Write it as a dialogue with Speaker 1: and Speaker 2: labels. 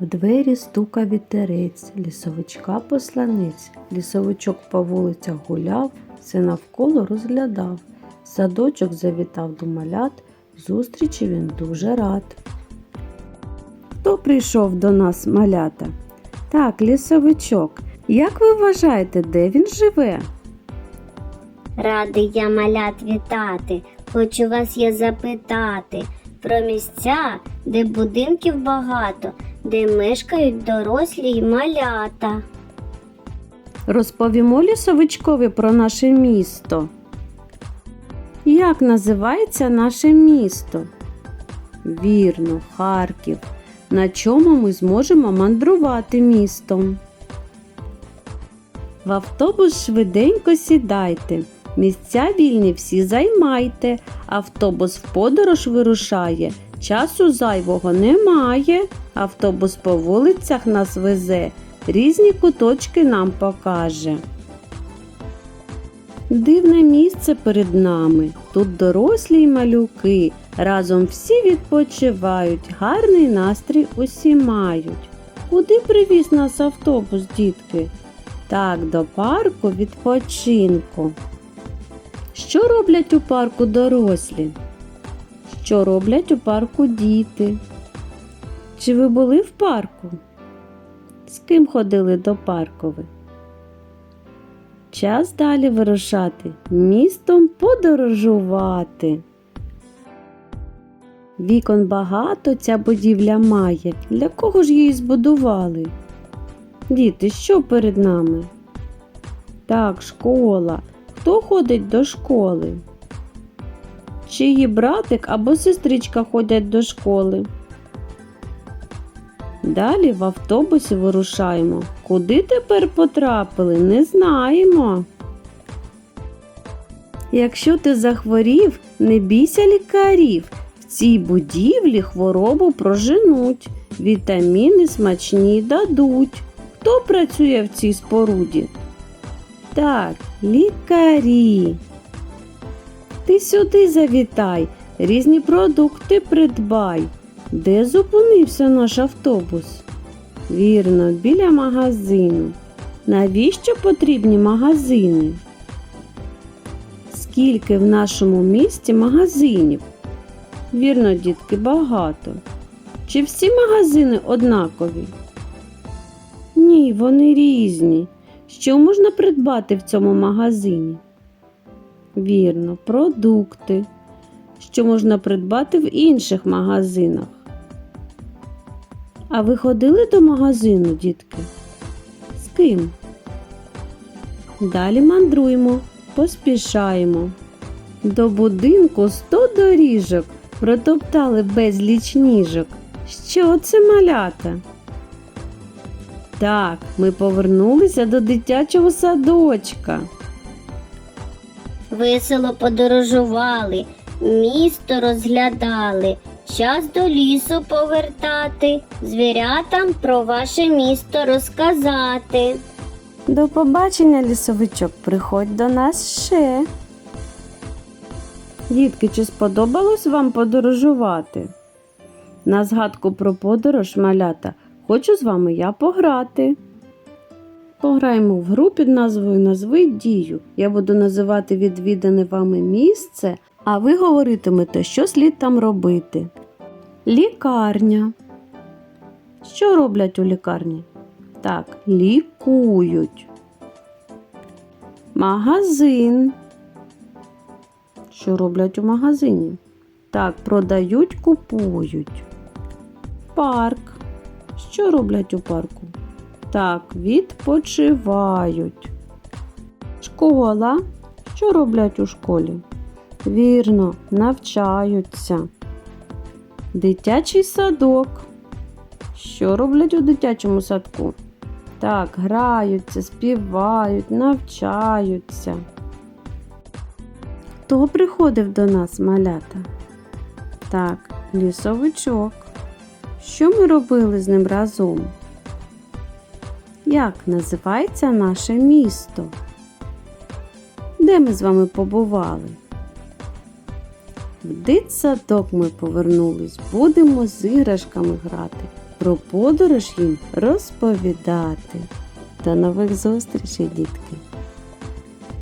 Speaker 1: В двері стука вітерець, лісовичка посланець. Лісовичок по вулицях гуляв, все навколо розглядав. Садочок завітав до малят, зустрічі він дуже рад. Хто прийшов до нас малята? Так, лісовичок. Як ви вважаєте, де він живе?
Speaker 2: Радий я малят вітати. Хочу вас я запитати про місця, де будинків багато, де мешкають дорослі й малята.
Speaker 1: Розповімо лісовичкові про наше місто. Як називається наше місто? Вірно, Харків. На чому ми зможемо мандрувати містом? В автобус швиденько сідайте. Місця вільні всі займайте. Автобус в подорож вирушає. Часу зайвого немає. Автобус по вулицях нас везе, різні куточки нам покаже. Дивне місце перед нами. Тут дорослі й малюки. Разом всі відпочивають, гарний настрій усі мають. Куди привіз нас автобус, дітки? Так, до парку відпочинку. Що роблять у парку дорослі? Що роблять у парку діти? Чи ви були в парку? З ким ходили до паркови? Час далі вирушати, містом подорожувати. Вікон багато ця будівля має. Для кого ж її збудували? Діти, що перед нами? Так, школа. Хто ходить до школи? Чиї братик або сестричка ходять до школи? Далі в автобусі вирушаємо. Куди тепер потрапили, не знаємо. Якщо ти захворів, не бійся лікарів. В цій будівлі хворобу проженуть, вітаміни смачні дадуть. Хто працює в цій споруді? Так, лікарі. Ти сюди завітай, різні продукти придбай. Де зупинився наш автобус? Вірно, біля магазину. Навіщо потрібні магазини? Скільки в нашому місті магазинів? Вірно, дітки, багато. Чи всі магазини однакові? Ні, вони різні. Що можна придбати в цьому магазині? Вірно, продукти, що можна придбати в інших магазинах. А ви ходили до магазину, дітки? З ким? Далі мандруємо, поспішаємо. До будинку сто доріжок протоптали безліч ніжок. Що це малята? Так, ми повернулися до дитячого садочка.
Speaker 2: Весело подорожували, місто розглядали. Час до лісу повертати, звірятам про ваше місто розказати.
Speaker 1: До побачення, лісовичок, приходь до нас ще. Дітки, чи сподобалось вам подорожувати? На згадку про подорож малята хочу з вами я пограти. Пограємо в гру під назвою Назви дію. Я буду називати відвідане вами місце, а ви говоритимете, що слід там робити. Лікарня. Що роблять у лікарні? Так, лікують. Магазин. Що роблять у магазині? Так, продають, купують. Парк. Що роблять у парку? Так, відпочивають. Школа. Що роблять у школі? Вірно, навчаються. Дитячий садок. Що роблять у дитячому садку? Так, граються, співають, навчаються. Хто приходив до нас, малята? Так, лісовичок. Що ми робили з ним разом? Як називається наше місто? Де ми з вами побували? В дитсадок ми повернулись, будемо з іграшками грати, про подорож їм розповідати. До нових зустрічей, дітки!